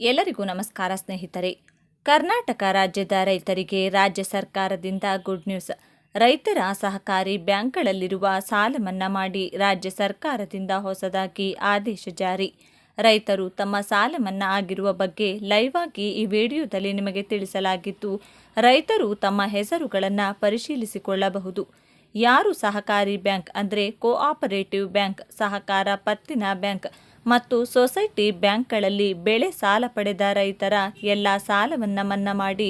ಎಲ್ಲರಿಗೂ ನಮಸ್ಕಾರ ಸ್ನೇಹಿತರೆ. ಕರ್ನಾಟಕ ರಾಜ್ಯದ ರೈತರಿಗೆ ರಾಜ್ಯ ಸರ್ಕಾರದಿಂದ ಗುಡ್ ನ್ಯೂಸ್. ರೈತರ ಸಹಕಾರಿ ಬ್ಯಾಂಕ್ಗಳಲ್ಲಿರುವ ಸಾಲ ಮನ್ನಾ ಮಾಡಿ ರಾಜ್ಯ ಸರ್ಕಾರದಿಂದ ಹೊಸದಾಗಿ ಆದೇಶ ಜಾರಿ. ರೈತರು ತಮ್ಮ ಸಾಲ ಮನ್ನಾ ಆಗಿರುವ ಬಗ್ಗೆ ಲೈವ್ ಆಗಿ ಈ ವಿಡಿಯೋದಲ್ಲಿ ನಿಮಗೆ ತಿಳಿಸಲಾಗಿದ್ದು, ರೈತರು ತಮ್ಮ ಹೆಸರುಗಳನ್ನು ಪರಿಶೀಲಿಸಿಕೊಳ್ಳಬಹುದು. ಯಾರು ಸಹಕಾರಿ ಬ್ಯಾಂಕ್ ಅಂದರೆ ಕೋಆಪರೇಟಿವ್ ಬ್ಯಾಂಕ್, ಸಹಕಾರ ಪತ್ತಿನ ಬ್ಯಾಂಕ್ ಮತ್ತು ಸೊಸೈಟಿ ಬ್ಯಾಂಕ್ಗಳಲ್ಲಿ ಬೆಳೆ ಸಾಲ ಪಡೆದ ರೈತರ ಎಲ್ಲ ಸಾಲವನ್ನು ಮನ್ನಾ ಮಾಡಿ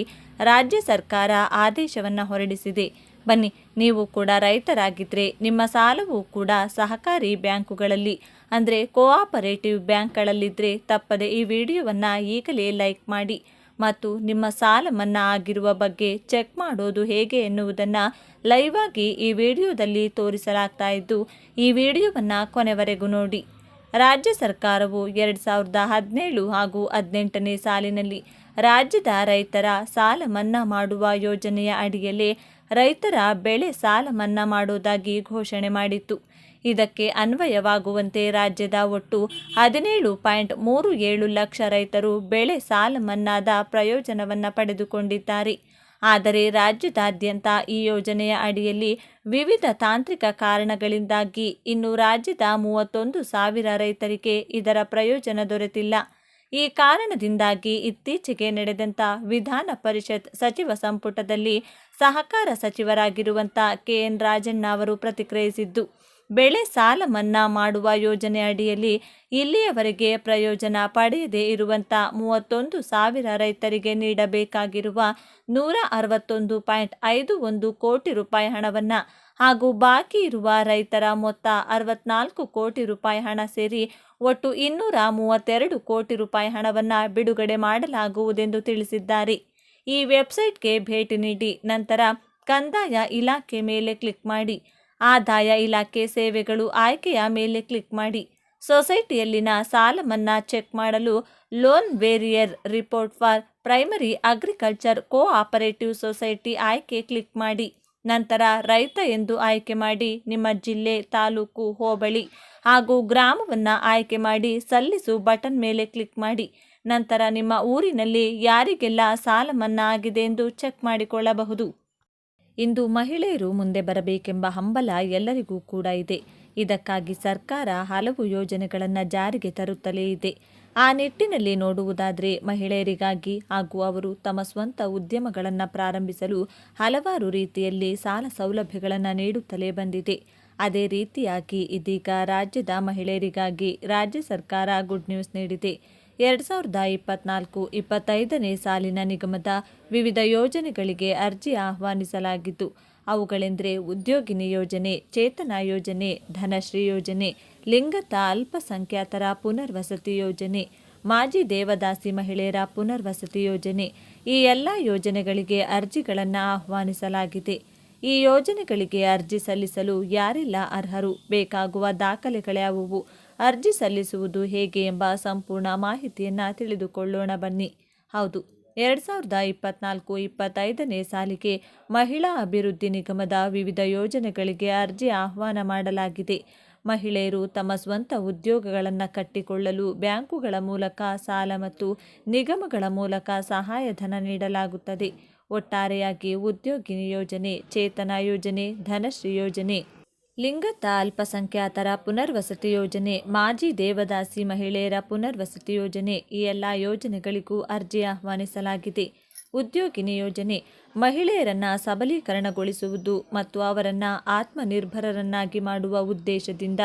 ರಾಜ್ಯ ಸರ್ಕಾರ ಆದೇಶವನ್ನು ಹೊರಡಿಸಿದೆ. ಬನ್ನಿ, ನೀವು ಕೂಡ ರೈತರಾಗಿದ್ದರೆ ನಿಮ್ಮ ಸಾಲವೂ ಕೂಡ ಸಹಕಾರಿ ಬ್ಯಾಂಕುಗಳಲ್ಲಿ. ಅಂದರೆ ಕೋಆಪರೇಟಿವ್ ಬ್ಯಾಂಕ್ಗಳಲ್ಲಿದ್ದರೆ ತಪ್ಪದೆ ಈ ವಿಡಿಯೋವನ್ನು ಈಗಲೇ ಲೈಕ್ ಮಾಡಿ. ಮತ್ತು ನಿಮ್ಮ ಸಾಲ ಮನ್ನಾ ಆಗಿರುವ ಬಗ್ಗೆ ಚೆಕ್ ಮಾಡೋದು ಹೇಗೆ ಎನ್ನುವುದನ್ನು ಲೈವ್ ಆಗಿ ಈ ವಿಡಿಯೋದಲ್ಲಿ ತೋರಿಸಲಾಗ್ತಾ ಇದ್ದು, ಈ ವಿಡಿಯೋವನ್ನು ಕೊನೆವರೆಗೂ ನೋಡಿ. ರಾಜ್ಯ ಸರ್ಕಾರವು ಎರಡು ಸಾವಿರದ ಹದಿನೇಳು ಹಾಗೂ ಹದಿನೆಂಟನೇ ಸಾಲಿನಲ್ಲಿ ರಾಜ್ಯದ ರೈತರ ಸಾಲ ಮನ್ನಾ ಮಾಡುವ ಯೋಜನೆಯ ಅಡಿಯಲ್ಲೇ ರೈತರ ಬೆಳೆ ಸಾಲ ಮನ್ನಾ ಮಾಡುವುದಾಗಿ ಘೋಷಣೆ ಮಾಡಿತ್ತು. ಇದಕ್ಕೆ ಅನ್ವಯವಾಗುವಂತೆ ರಾಜ್ಯದ ಒಟ್ಟು ಹದಿನೇಳು ಪಾಯಿಂಟ್ ಮೂರು ಏಳು ಲಕ್ಷ ರೈತರು ಬೆಳೆ ಸಾಲ ಮನ್ನಾದ ಪ್ರಯೋಜನವನ್ನು ಪಡೆದುಕೊಂಡಿದ್ದಾರೆ. ಆದರೆ ರಾಜ್ಯದಾದ್ಯಂತ ಈ ಯೋಜನೆಯ ಅಡಿಯಲ್ಲಿ ವಿವಿಧ ತಾಂತ್ರಿಕ ಕಾರಣಗಳಿಂದಾಗಿ ಇನ್ನು ರಾಜ್ಯದ ಮೂವತ್ತೊಂದು ಸಾವಿರ ರೈತರಿಗೆ ಇದರ ಪ್ರಯೋಜನ ದೊರೆತಿಲ್ಲ. ಈ ಕಾರಣದಿಂದಾಗಿ ಇತ್ತೀಚೆಗೆ ನಡೆದಂಥ ವಿಧಾನ ಪರಿಷತ್ ಸಚಿವ ಸಂಪುಟದಲ್ಲಿ ಸಹಕಾರ ಸಚಿವರಾಗಿರುವಂಥ ಕೆ ಎನ್ ರಾಜಣ್ಣ ಅವರು ಪ್ರತಿಕ್ರಿಯಿಸಿದ್ದು ಬೆಳೆ ಸಾಲ ಮನ್ನಾ ಮಾಡುವ ಯೋಜನೆ ಅಡಿಯಲ್ಲಿ ಇಲ್ಲಿಯವರೆಗೆ ಪ್ರಯೋಜನ ಪಡೆಯದೇ ಇರುವಂಥ ಮೂವತ್ತೊಂದು ಸಾವಿರ ರೈತರಿಗೆ ನೀಡಬೇಕಾಗಿರುವ ನೂರ ಅರವತ್ತೊಂದು ಪಾಯಿಂಟ್ ಐದು ಒಂದು ಕೋಟಿ ರೂಪಾಯಿ ಹಣವನ್ನು ಹಾಗೂ ಬಾಕಿ ಇರುವ ರೈತರ ಮೊತ್ತ ಅರವತ್ನಾಲ್ಕು ಕೋಟಿ ರೂಪಾಯಿ ಹಣ ಸೇರಿ ಒಟ್ಟು ಇನ್ನೂರ ಮೂವತ್ತೆರಡು ಕೋಟಿ ರೂಪಾಯಿ ಹಣವನ್ನು ಬಿಡುಗಡೆ ಮಾಡಲಾಗುವುದೆಂದು ತಿಳಿಸಿದ್ದಾರೆ. ಈ ವೆಬ್ಸೈಟ್ಗೆ ಭೇಟಿ ನೀಡಿ ನಂತರ ಕಂದಾಯ ಇಲಾಖೆ ಮೇಲೆ ಕ್ಲಿಕ್ ಮಾಡಿ. ಆದಾಯ ಇಲಾಖೆ ಸೇವೆಗಳು ಆಯ್ಕೆಯ ಮೇಲೆ ಕ್ಲಿಕ್ ಮಾಡಿ. ಸೊಸೈಟಿಯಲ್ಲಿನ ಸಾಲ ಮನ್ನಾ ಚೆಕ್ ಮಾಡಲು loan waiver report for primary agriculture co operative society ಆಯ್ಕೆ ಕ್ಲಿಕ್ ಮಾಡಿ. ನಂತರ ರೈತ ಎಂದು ಆಯ್ಕೆ ಮಾಡಿ ನಿಮ್ಮ ಜಿಲ್ಲೆ, ತಾಲೂಕು, ಹೋಬಳಿ ಹಾಗೂ ಗ್ರಾಮವನ್ನು ಆಯ್ಕೆ ಮಾಡಿ ಸಲ್ಲಿಸು ಬಟನ್ ಮೇಲೆ ಕ್ಲಿಕ್ ಮಾಡಿ. ನಂತರ ನಿಮ್ಮ ಊರಿನಲ್ಲಿ ಯಾರಿಗೆಲ್ಲ ಸಾಲ ಮನ್ನಾ ಆಗಿದೆ ಎಂದು ಚೆಕ್ ಮಾಡಿಕೊಳ್ಳಬಹುದು. ಇಂದು ಮಹಿಳೆಯರು ಮುಂದೆ ಬರಬೇಕೆಂಬ ಹಂಬಲ ಎಲ್ಲರಿಗೂ ಕೂಡ ಇದೆ. ಇದಕ್ಕಾಗಿ ಸರ್ಕಾರ ಹಲವು ಯೋಜನೆಗಳನ್ನು ಜಾರಿಗೆ ತರುತ್ತಲೇ ಇದೆ. ಆ ನಿಟ್ಟಿನಲ್ಲಿ ನೋಡುವುದಾದರೆ ಮಹಿಳೆಯರಿಗಾಗಿ ಹಾಗೂ ಅವರು ತಮ್ಮ ಸ್ವಂತ ಉದ್ಯಮಗಳನ್ನು ಪ್ರಾರಂಭಿಸಲು ಹಲವಾರು ರೀತಿಯಲ್ಲಿ ಸಾಲ ಸೌಲಭ್ಯಗಳನ್ನು ನೀಡುತ್ತಲೇ ಬಂದಿದೆ. ಅದೇ ರೀತಿಯಾಗಿ ಇದೀಗ ರಾಜ್ಯದ ಮಹಿಳೆಯರಿಗಾಗಿ ರಾಜ್ಯ ಸರ್ಕಾರ ಗುಡ್ ನ್ಯೂಸ್ ನೀಡಿದೆ. ಎರಡು ಸಾವಿರದ ಇಪ್ಪತ್ನಾಲ್ಕು ಇಪ್ಪತ್ತೈದನೇ ಸಾಲಿನ ನಿಗಮದ ವಿವಿಧ ಯೋಜನೆಗಳಿಗೆ ಅರ್ಜಿ ಆಹ್ವಾನಿಸಲಾಗಿತ್ತು ಅವುಗಳೆಂದರೆ ಉದ್ಯೋಗಿನಿ ಯೋಜನೆ, ಚೇತನ ಯೋಜನೆ, ಧನಶ್ರೀ ಯೋಜನೆ, ಲಿಂಗತ ಅಲ್ಪಸಂಖ್ಯಾತರ ಪುನರ್ವಸತಿ ಯೋಜನೆ, ಮಾಜಿ ದೇವದಾಸಿ ಮಹಿಳೆಯರ ಪುನರ್ವಸತಿ ಯೋಜನೆ, ಈ ಎಲ್ಲ ಯೋಜನೆಗಳಿಗೆ ಅರ್ಜಿಗಳನ್ನು ಆಹ್ವಾನಿಸಲಾಗಿದೆ. ಈ ಯೋಜನೆಗಳಿಗೆ ಅರ್ಜಿ ಸಲ್ಲಿಸಲು ಯಾರೆಲ್ಲ ಅರ್ಹರು? ಬೇಕಾಗುವ ದಾಖಲೆಗಳ್ಯಾವುವು ಅರ್ಜಿ ಸಲ್ಲಿಸುವುದು ಹೇಗೆ ಎಂಬ ಸಂಪೂರ್ಣ ಮಾಹಿತಿಯನ್ನು ತಿಳಿದುಕೊಳ್ಳೋಣ ಬನ್ನಿ. ಹೌದು, ಎರಡು ಸಾವಿರದ ಇಪ್ಪತ್ನಾಲ್ಕು ಇಪ್ಪತ್ತೈದನೇ ಸಾಲಿಗೆ ಮಹಿಳಾ ಅಭಿವೃದ್ಧಿ ನಿಗಮದ ವಿವಿಧ ಯೋಜನೆಗಳಿಗೆ ಅರ್ಜಿ ಆಹ್ವಾನ ಮಾಡಲಾಗಿದೆ. ಮಹಿಳೆಯರು ತಮ್ಮ ಸ್ವಂತ ಉದ್ಯೋಗಗಳನ್ನು ಕಟ್ಟಿಕೊಳ್ಳಲು ಬ್ಯಾಂಕುಗಳ ಮೂಲಕ ಸಾಲ ಮತ್ತು ನಿಗಮಗಳ ಮೂಲಕ ಸಹಾಯಧನ ನೀಡಲಾಗುತ್ತದೆ. ಒಟ್ಟಾರೆಯಾಗಿ ಉದ್ಯೋಗಿನಿ ಯೋಜನೆ, ಚೇತನ ಯೋಜನೆ, ಧನಶ್ರೀ ಯೋಜನೆ ಲಿಂಗತ ಅಲ್ಪಸಂಖ್ಯಾತರ ಪುನರ್ವಸತಿ ಯೋಜನೆ, ಮಾಜಿ ದೇವದಾಸಿ ಮಹಿಳೆಯರ ಪುನರ್ವಸತಿ ಯೋಜನೆ, ಈ ಎಲ್ಲ ಯೋಜನೆಗಳಿಗೂ ಅರ್ಜಿ ಆಹ್ವಾನಿಸಲಾಗಿದೆ. ಉದ್ಯೋಗಿನಿ ಯೋಜನೆ, ಮಹಿಳೆಯರನ್ನು ಸಬಲೀಕರಣಗೊಳಿಸುವುದು ಮತ್ತು ಅವರನ್ನು ಆತ್ಮನಿರ್ಭರರನ್ನಾಗಿ ಮಾಡುವ ಉದ್ದೇಶದಿಂದ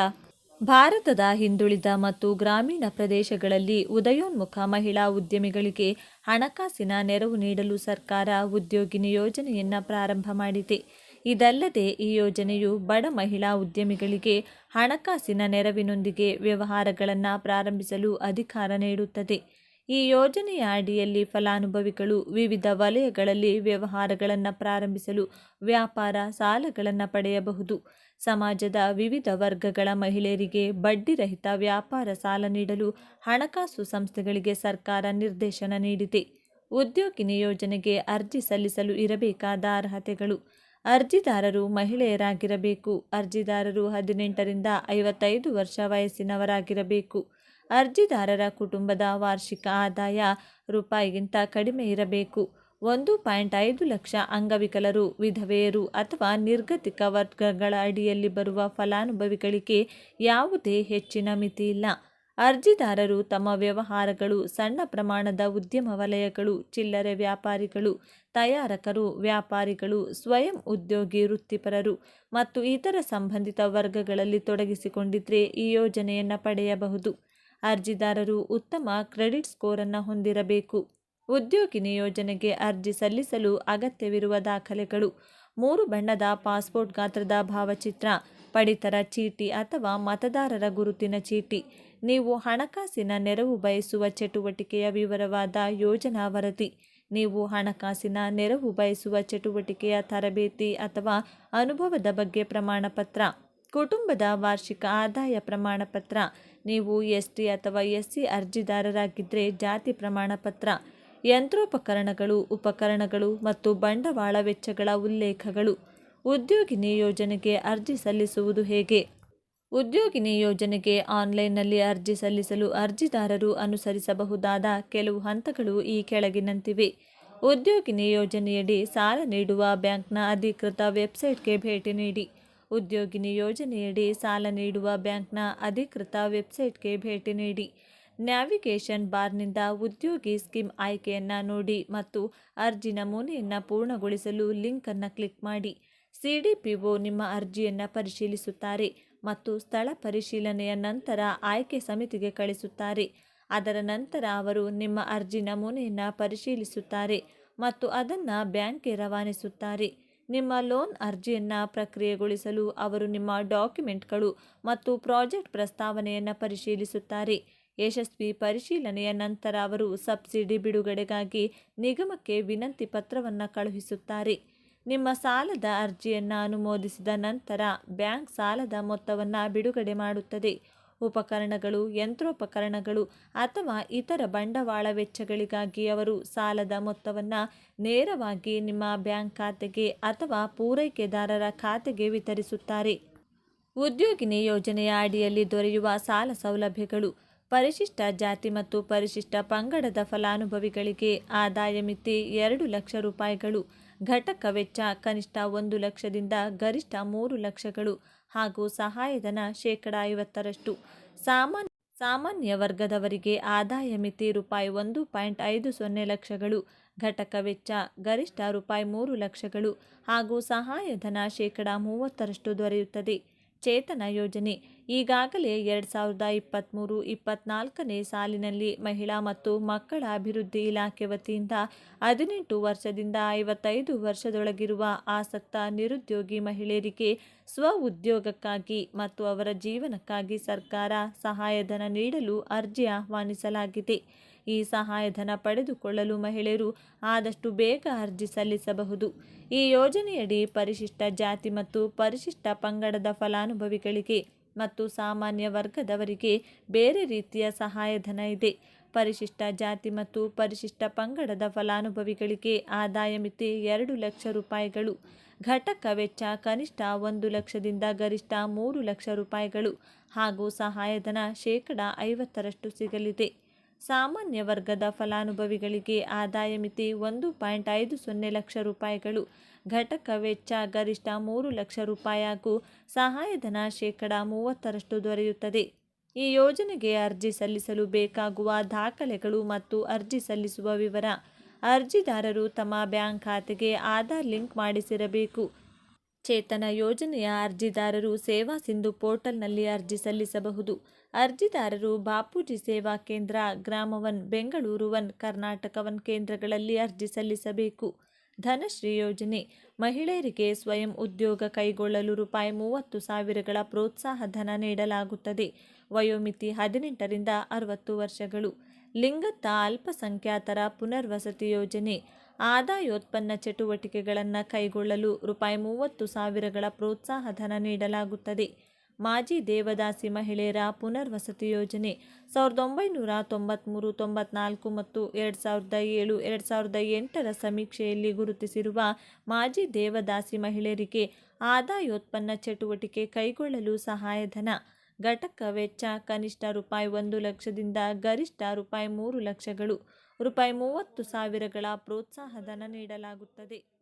ಭಾರತದ ಹಿಂದುಳಿದ ಮತ್ತು ಗ್ರಾಮೀಣ ಪ್ರದೇಶಗಳಲ್ಲಿ ಉದಯೋನ್ಮುಖ ಮಹಿಳಾ ಉದ್ಯಮಿಗಳಿಗೆ ಹಣಕಾಸಿನ ನೆರವು ನೀಡಲು ಸರ್ಕಾರ ಉದ್ಯೋಗಿನಿ ಯೋಜನೆಯನ್ನು ಪ್ರಾರಂಭ ಮಾಡಿದೆ. ಇದಲ್ಲದೆ ಈ ಯೋಜನೆಯು ಬಡ ಮಹಿಳಾ ಉದ್ಯಮಿಗಳಿಗೆ ಹಣಕಾಸಿನ ನೆರವಿನೊಂದಿಗೆ ವ್ಯವಹಾರಗಳನ್ನು ಪ್ರಾರಂಭಿಸಲು ಅಧಿಕಾರ ನೀಡುತ್ತದೆ. ಈ ಯೋಜನೆಯ ಅಡಿಯಲ್ಲಿ ಫಲಾನುಭವಿಗಳು ವಿವಿಧ ವಲಯಗಳಲ್ಲಿ ವ್ಯವಹಾರಗಳನ್ನು ಪ್ರಾರಂಭಿಸಲು ವ್ಯಾಪಾರ ಸಾಲಗಳನ್ನು ಪಡೆಯಬಹುದು. ಸಮಾಜದ ವಿವಿಧ ವರ್ಗಗಳ ಮಹಿಳೆಯರಿಗೆ ಬಡ್ಡಿರಹಿತ ವ್ಯಾಪಾರ ಸಾಲ ನೀಡಲು ಹಣಕಾಸು ಸಂಸ್ಥೆಗಳಿಗೆ ಸರ್ಕಾರ ನಿರ್ದೇಶನ ನೀಡಿದೆ. ಉದ್ಯೋಗಿನಿ ಯೋಜನೆಗೆ ಅರ್ಜಿ ಸಲ್ಲಿಸಲು ಇರಬೇಕಾದ ಅರ್ಹತೆಗಳು ಅರ್ಜಿದಾರರು ಮಹಿಳೆಯರಾಗಿರಬೇಕು. ಅರ್ಜಿದಾರರು ಹದಿನೆಂಟರಿಂದ ಐವತ್ತೈದು ವರ್ಷ ವಯಸ್ಸಿನವರಾಗಿರಬೇಕು. ಅರ್ಜಿದಾರರ ಕುಟುಂಬದ ವಾರ್ಷಿಕ ಆದಾಯ ರೂಪಾಯಿಗಿಂತ ಕಡಿಮೆ ಇರಬೇಕು. ಒಂದು ಪಾಯಿಂಟ್ ಐದು ಲಕ್ಷ ಅಂಗವಿಕಲರು, ವಿಧವೆಯರು ಅಥವಾ ನಿರ್ಗತಿಕ ವರ್ಗಗಳ ಅಡಿಯಲ್ಲಿ ಬರುವ ಫಲಾನುಭವಿಗಳಿಗೆ ಯಾವುದೇ ಹೆಚ್ಚಿನ ಮಿತಿ ಇಲ್ಲ. ಅರ್ಜಿದಾರರು ತಮ್ಮ ವ್ಯವಹಾರಗಳು, ಸಣ್ಣ ಪ್ರಮಾಣದ ಉದ್ಯಮ ವಲಯಗಳು, ಚಿಲ್ಲರೆ ವ್ಯಾಪಾರಿಗಳು, ತಯಾರಕರು, ವ್ಯಾಪಾರಿಗಳು, ಸ್ವಯಂ ಉದ್ಯೋಗಿ, ವೃತ್ತಿಪರರು ಮತ್ತು ಇತರ ಸಂಬಂಧಿತ ವರ್ಗಗಳಲ್ಲಿ ತೊಡಗಿಸಿಕೊಂಡಿದ್ದರೆ ಈ ಯೋಜನೆಯನ್ನು ಪಡೆಯಬಹುದು. ಅರ್ಜಿದಾರರು ಉತ್ತಮ ಕ್ರೆಡಿಟ್ ಸ್ಕೋರನ್ನು ಹೊಂದಿರಬೇಕು. ಉದ್ಯೋಗಿನಿ ಯೋಜನೆಗೆ ಅರ್ಜಿ ಸಲ್ಲಿಸಲು ಅಗತ್ಯವಿರುವ ದಾಖಲೆಗಳು, ಮೂರು ಬಣ್ಣದ ಪಾಸ್ಪೋರ್ಟ್ ಗಾತ್ರದ ಭಾವಚಿತ್ರ ಪಡಿತರ ಚೀಟಿ ಅಥವಾ ಮತದಾರರ ಗುರುತಿನ ಚೀಟಿ. ನೀವು ಹಣಕಾಸಿನ ನೆರವು ಬಯಸುವ ಚಟುವಟಿಕೆಯ ವಿವರವಾದ ಯೋಜನಾ ವರದಿ. ನೀವು ಹಣಕಾಸಿನ ನೆರವು ಬಯಸುವ ಚಟುವಟಿಕೆಯ ತರಬೇತಿ ಅಥವಾ ಅನುಭವದ ಬಗ್ಗೆ ಪ್ರಮಾಣಪತ್ರ. ಕುಟುಂಬದ ವಾರ್ಷಿಕ ಆದಾಯ ಪ್ರಮಾಣಪತ್ರ. ನೀವು ಎಸ್ ಟಿ ಅಥವಾ ಎಸ್ ಸಿ ಅರ್ಜಿದಾರರಾಗಿದ್ದರೆ ಜಾತಿ ಪ್ರಮಾಣಪತ್ರ. ಯಂತ್ರೋಪಕರಣಗಳು, ಉಪಕರಣಗಳು ಮತ್ತು ಬಂಡವಾಳ ವೆಚ್ಚಗಳ ಉಲ್ಲೇಖಗಳು. ಉದ್ಯೋಗಿನಿ ಯೋಜನೆಗೆ ಅರ್ಜಿ ಸಲ್ಲಿಸುವುದು ಹೇಗೆ? ಉದ್ಯೋಗಿನಿ ಯೋಜನೆಗೆ ಆನ್ಲೈನ್ನಲ್ಲಿ ಅರ್ಜಿ ಸಲ್ಲಿಸಲು ಅರ್ಜಿದಾರರು ಅನುಸರಿಸಬಹುದಾದ ಕೆಲವು ಹಂತಗಳು ಈ ಕೆಳಗಿನಂತಿವೆ. ಉದ್ಯೋಗಿನಿ ಯೋಜನೆಯಡಿ ಸಾಲ ನೀಡುವ ಬ್ಯಾಂಕ್ನ ಅಧಿಕೃತ ವೆಬ್ಸೈಟ್ಗೆ ಭೇಟಿ ನೀಡಿ. ಉದ್ಯೋಗಿನಿ ಯೋಜನೆಯಡಿ ಸಾಲ ನೀಡುವ ಬ್ಯಾಂಕ್ನ ಅಧಿಕೃತ ವೆಬ್ಸೈಟ್ಗೆ ಭೇಟಿ ನೀಡಿ. ನ್ಯಾವಿಗೇಷನ್ ಬಾರ್ನಿಂದ ಉದ್ಯೋಗಿ ಸ್ಕೀಮ್ ಆಯ್ಕೆಯನ್ನು ನೋಡಿ ಮತ್ತು ಅರ್ಜಿ ನಮೂನೆಯನ್ನು ಪೂರ್ಣಗೊಳಿಸಲು ಲಿಂಕನ್ನು ಕ್ಲಿಕ್ ಮಾಡಿ. ಸಿ ಡಿ ಪಿ ಒ ನಿಮ್ಮ ಅರ್ಜಿಯನ್ನು ಪರಿಶೀಲಿಸುತ್ತಾರೆ ಮತ್ತು ಸ್ಥಳ ಪರಿಶೀಲನೆಯ ನಂತರ ಆಯ್ಕೆ ಸಮಿತಿಗೆ ಕಳಿಸುತ್ತಾರೆ. ಅದರ ನಂತರ ಅವರು ನಿಮ್ಮ ಅರ್ಜಿ ನಮೂನೆಯನ್ನು ಪರಿಶೀಲಿಸುತ್ತಾರೆ ಮತ್ತು ಅದನ್ನು ಬ್ಯಾಂಕ್ಗೆ ರವಾನಿಸುತ್ತಾರೆ. ನಿಮ್ಮ ಲೋನ್ ಅರ್ಜಿಯನ್ನು ಪ್ರಕ್ರಿಯೆಗೊಳಿಸಲು ಅವರು ನಿಮ್ಮ ಡಾಕ್ಯುಮೆಂಟ್ಗಳು ಮತ್ತು ಪ್ರಾಜೆಕ್ಟ್ ಪ್ರಸ್ತಾವನೆಯನ್ನು ಪರಿಶೀಲಿಸುತ್ತಾರೆ. ಯಶಸ್ವಿ ಪರಿಶೀಲನೆಯ ನಂತರ ಅವರು ಸಬ್ಸಿಡಿ ಬಿಡುಗಡೆಗಾಗಿ ನಿಗಮಕ್ಕೆ ವಿನಂತಿ ಪತ್ರವನ್ನು ಕಳುಹಿಸುತ್ತಾರೆ. ನಿಮ್ಮ ಸಾಲದ ಅರ್ಜಿಯನ್ನು ಅನುಮೋದಿಸಿದ ನಂತರ ಬ್ಯಾಂಕ್ ಸಾಲದ ಮೊತ್ತವನ್ನು ಬಿಡುಗಡೆ ಮಾಡುತ್ತದೆ. ಉಪಕರಣಗಳು, ಯಂತ್ರೋಪಕರಣಗಳು ಅಥವಾ ಇತರ ಬಂಡವಾಳ ವೆಚ್ಚಗಳಿಗಾಗಿ ಅವರು ಸಾಲದ ಮೊತ್ತವನ್ನು ನೇರವಾಗಿ ನಿಮ್ಮ ಬ್ಯಾಂಕ್ ಖಾತೆಗೆ ಅಥವಾ ಪೂರೈಕೆದಾರರ ಖಾತೆಗೆ ವಿತರಿಸುತ್ತಾರೆ. ಉದ್ಯೋಗಿನಿ ಯೋಜನೆಯ ಅಡಿಯಲ್ಲಿ ದೊರೆಯುವ ಸಾಲ ಸೌಲಭ್ಯಗಳು ಪರಿಶಿಷ್ಟ ಜಾತಿ ಮತ್ತು ಪರಿಶಿಷ್ಟ ಪಂಗಡದ ಫಲಾನುಭವಿಗಳಿಗೆ ಆದಾಯ ಮಿತಿ ಎರಡು ಲಕ್ಷ ರೂಪಾಯಿಗಳು, ಘಟಕ ವೆಚ್ಚ ಕನಿಷ್ಠ ಒಂದು ಲಕ್ಷದಿಂದ ಗರಿಷ್ಠ ಮೂರು ಲಕ್ಷಗಳು ಹಾಗೂ ಸಹಾಯಧನ ಶೇಕಡ ಐವತ್ತರಷ್ಟು. ಸಾಮಾನ್ಯ ಸಾಮಾನ್ಯ ವರ್ಗದವರಿಗೆ ಆದಾಯ ಮಿತಿ ರೂಪಾಯಿ ಒಂದು ಪಾಯಿಂಟ್ ಐದು ಸೊನ್ನೆ ಲಕ್ಷಗಳು, ಘಟಕ ವೆಚ್ಚ ಗರಿಷ್ಠ ರೂಪಾಯಿ ಮೂರು ಲಕ್ಷಗಳು ಹಾಗೂ ಸಹಾಯಧನ ಶೇಕಡ ಮೂವತ್ತರಷ್ಟು ದೊರೆಯುತ್ತದೆ. ಚೇತನ ಯೋಜನೆ. ಈಗಾಗಲೇ ಎರಡು ಸಾವಿರದ ಇಪ್ಪತ್ತ್ಮೂರು ಇಪ್ಪತ್ನಾಲ್ಕನೇ ಸಾಲಿನಲ್ಲಿ ಮಹಿಳಾ ಮತ್ತು ಮಕ್ಕಳ ಅಭಿವೃದ್ಧಿ ಇಲಾಖೆ ವತಿಯಿಂದ ಹದಿನೆಂಟು ವರ್ಷದಿಂದ ಐವತ್ತೈದು ವರ್ಷದೊಳಗಿರುವ ಆಸಕ್ತ ನಿರುದ್ಯೋಗಿ ಮಹಿಳೆಯರಿಗೆ ಸ್ವ ಉದ್ಯೋಗಕ್ಕಾಗಿ ಮತ್ತು ಅವರ ಜೀವನಕ್ಕಾಗಿ ಸರ್ಕಾರ ಸಹಾಯಧನ ನೀಡಲು ಅರ್ಜಿ ಆಹ್ವಾನಿಸಲಾಗಿದೆ. ಈ ಸಹಾಯಧನ ಪಡೆದುಕೊಳ್ಳಲು ಮಹಿಳೆಯರು ಆದಷ್ಟು ಬೇಗ ಅರ್ಜಿ ಸಲ್ಲಿಸಬಹುದು. ಈ ಯೋಜನೆಯಡಿ ಪರಿಶಿಷ್ಟ ಜಾತಿ ಮತ್ತು ಪರಿಶಿಷ್ಟ ಪಂಗಡದ ಫಲಾನುಭವಿಗಳಿಗೆ ಮತ್ತು ಸಾಮಾನ್ಯ ವರ್ಗದವರಿಗೆ ಬೇರೆ ರೀತಿಯ ಸಹಾಯಧನ ಇದೆ. ಪರಿಶಿಷ್ಟ ಜಾತಿ ಮತ್ತು ಪರಿಶಿಷ್ಟ ಪಂಗಡದ ಫಲಾನುಭವಿಗಳಿಗೆ ಆದಾಯ ಮಿತಿ ಎರಡು ಲಕ್ಷ ರೂಪಾಯಿಗಳು, ಘಟಕ ವೆಚ್ಚ ಕನಿಷ್ಠ ಒಂದು ಲಕ್ಷದಿಂದ ಗರಿಷ್ಠ ಮೂರು ಲಕ್ಷ ರೂಪಾಯಿಗಳು ಹಾಗೂ ಸಹಾಯಧನ ಶೇಕಡ ಐವತ್ತರಷ್ಟು ಸಿಗಲಿದೆ. ಸಾಮಾನ್ಯ ವರ್ಗದ ಫಲಾನುಭವಿಗಳಿಗೆ ಆದಾಯ ಮಿತಿ ಒಂದು ಪಾಯಿಂಟ್ ಐದು ಸೊನ್ನೆ ಲಕ್ಷ ರೂಪಾಯಿಗಳು. ಘಟಕ ವೆಚ್ಚ ಗರಿಷ್ಠ ಮೂರು ಲಕ್ಷ ರೂಪಾಯಿ ಹಾಗೂ ಸಹಾಯಧನ ಶೇಕಡ ಮೂವತ್ತರಷ್ಟು ದೊರೆಯುತ್ತದೆ. ಈ ಯೋಜನೆಗೆ ಅರ್ಜಿ ಸಲ್ಲಿಸಲು ಬೇಕಾಗುವ ದಾಖಲೆಗಳು ಮತ್ತು ಅರ್ಜಿ ಸಲ್ಲಿಸುವ ವಿವರ. ಅರ್ಜಿದಾರರು ತಮ್ಮ ಬ್ಯಾಂಕ್ ಖಾತೆಗೆ ಆಧಾರ್ ಲಿಂಕ್ ಮಾಡಿಸಿರಬೇಕು. ಚೇತನ ಯೋಜನೆಯ ಅರ್ಜಿದಾರರು ಸೇವಾ ಸಿಂಧು ಪೋರ್ಟಲ್ನಲ್ಲಿ ಅರ್ಜಿ ಸಲ್ಲಿಸಬಹುದು. ಅರ್ಜಿದಾರರು Bapuji Seva Kendra Grama one Bengaluru one Karnataka one ಕೇಂದ್ರಗಳಲ್ಲಿ ಅರ್ಜಿ ಸಲ್ಲಿಸಬೇಕು. ಧನಶ್ರೀ ಯೋಜನೆ, ಮಹಿಳೆಯರಿಗೆ ಸ್ವಯಂ ಉದ್ಯೋಗ ಕೈಗೊಳ್ಳಲು ರೂಪಾಯಿ ಮೂವತ್ತು ಸಾವಿರಗಳ ಪ್ರೋತ್ಸಾಹ ಧನ ನೀಡಲಾಗುತ್ತದೆ. ವಯೋಮಿತಿ ಹದಿನೆಂಟರಿಂದ ಅರವತ್ತು ವರ್ಷಗಳು. ಲಿಂಗತ್ತ ಅಲ್ಪಸಂಖ್ಯಾತರ ಪುನರ್ವಸತಿ ಯೋಜನೆ ಆದಾಯೋತ್ಪನ್ನ ಚಟುವಟಿಕೆಗಳನ್ನು ಕೈಗೊಳ್ಳಲು ರೂಪಾಯಿ ಮೂವತ್ತು ಸಾವಿರಗಳ ಪ್ರೋತ್ಸಾಹ ಧನ ನೀಡಲಾಗುತ್ತದೆ. ಮಾಜಿ ದೇವದಾಸಿ ಮಹಿಳೆಯರ ಪುನರ್ವಸತಿ ಯೋಜನೆ ಸಾವಿರದ ಒಂಬೈನೂರ ತೊಂಬತ್ತ್ಮೂರು ತೊಂಬತ್ನಾಲ್ಕು ಮತ್ತು ಎರಡು ಸಾವಿರದ ಏಳು, ಎರಡು ಸಾವಿರದ ಎಂಟರ ಸಮೀಕ್ಷೆಯಲ್ಲಿ ಗುರುತಿಸಿರುವ ಮಾಜಿ ದೇವದಾಸಿ ಮಹಿಳೆಯರಿಗೆ ಆದಾಯೋತ್ಪನ್ನ ಚಟುವಟಿಕೆ ಕೈಗೊಳ್ಳಲು ಸಹಾಯಧನ ಘಟಕ ವೆಚ್ಚ ಕನಿಷ್ಠ ರೂಪಾಯಿ ಒಂದು ಲಕ್ಷದಿಂದ ಗರಿಷ್ಠ ರೂಪಾಯಿ ಮೂರು ಲಕ್ಷಗಳು. ರೂಪಾಯಿ ಮೂವತ್ತು ಸಾವಿರಗಳ ಪ್ರೋತ್ಸಾಹಧನ ನೀಡಲಾಗುತ್ತದೆ.